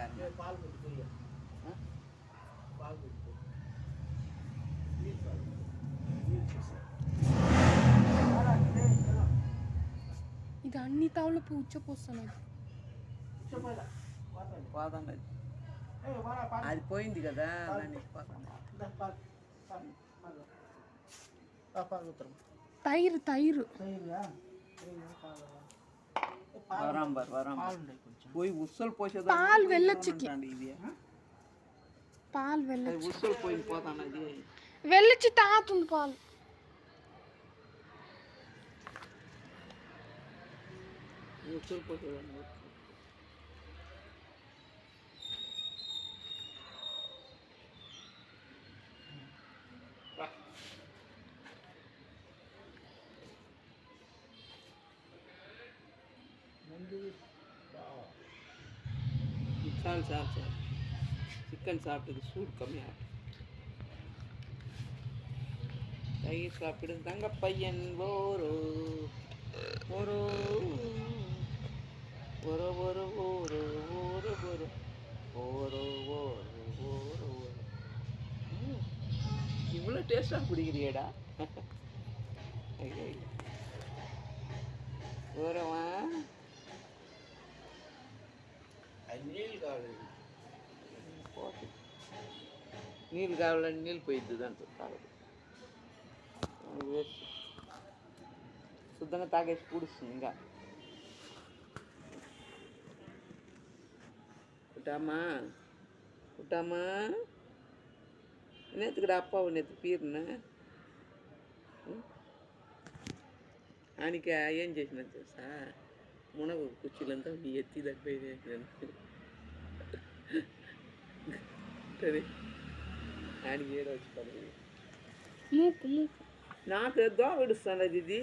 பாருங்க பால் கொடுத்து பால் கொடுத்து ఇది అన్ని తావులకు ఉచ్చపోస్తున్నాయి పోదండి అది పోయింది కదా తైరు తైరు వరాంబర్ వరాంబర్. పోయి ఉస్సలు పోసేది పాలు వెళ్ళొచ్చుకి. ఇది పాలు వెళ్ళ అది ఉస్సలు పోయింది పోతాను అది. వెళ్ళొచ్చి తాతుంది పాలు. ఉస్సలు పోసేదాన్ని சார் சாப்பிட்டு சிக்கன் சாப்பிட்டது சூடு கம்மியாக தயிர் சாப்பிடு தங்க பையன் ஓரோ ஒரு ஒரு ஒரு ஒரு ஒரு ஒரு ஒரு ஒரு ஒரு ஒரு இவ்வளோ டேஸ்ட்டாக பிடிக்கிறியடா ஐயோ ஒரு ನೀರು ಕಾವಲ ನೀರು ಕೊಯ್ದದ ಅಂತ ತಾಗದು వేస్ట్ శుద్ధంగా తాగేసి పూడుస్తుంది ఇంకా కుటామా కుటామా நேற்றுக்கட அப்பாவை நேற்று பீர்னேன் ஆனிக்க ఏం చేసినా తెలుసా మునగ కుర్చీలంతా ఎత్తి దగ్గర ఉంటుంది. ఆయన ఏడొచ్చుకోదు మూకు మూకు నాకు అది ఇది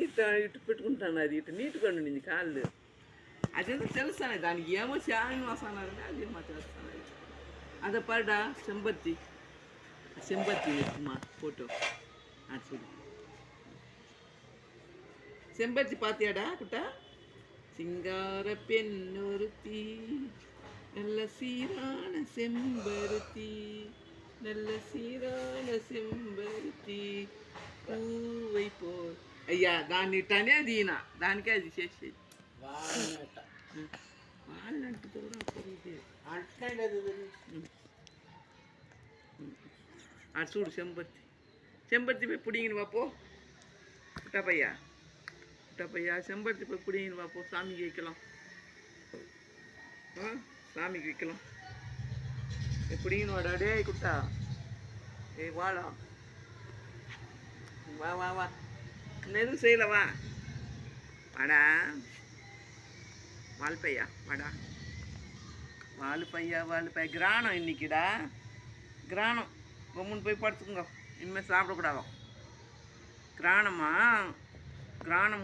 ఇటు పెట్టుకుంటాను అది ఇటు నీట్గా ఉండింది కాళ్ళు. అదేదో తెలుస్తాను దానికి ఏమో శాని వస్తాను అది మా తెలుస్తాను అదే పడ్డా చెంబత్తి చెంబత్తి మా ఫోటో. అటు செம்பருத்தி பார்த்தியாடா సింగార పెన్నురు பெண்ணொருத்தி நல்ல சீரான செம்பருத்தி நல்ல சீரான செம்பருத்தி పూవై పో అయ్యా దాన్ని ఇట్టానే అది ఈయన దానికే అది చేసేది వాళ్ళంటు కూడా అటు చూడు செம்பருத்தி. செம்பருத்தி போய் பிடிங்கன்னு வாப்போ குட்டப்பையா குட்டப்பையா செம்பருத்தி போய் பிடிங்கன்னு வாப்போ சாமி வைக்கலாம் ஆ சாமிக்கு விற்கலாம் எப்படின்னு வாடா டேய் குட்டா. ஏய் வாடா. வா வா வா. இன்னும் எதுவும் செய்யல வா. வாடா. வால்பையா? வாடா. வால்பையா வால்பையா கிராணம் இன்னைக்குடா. கிராணம். கம்முன்னு போய் படுத்துக்குங்க. இனிமேல் சாப்பிடக்கூடாதோ கிராணமா? கிராணம்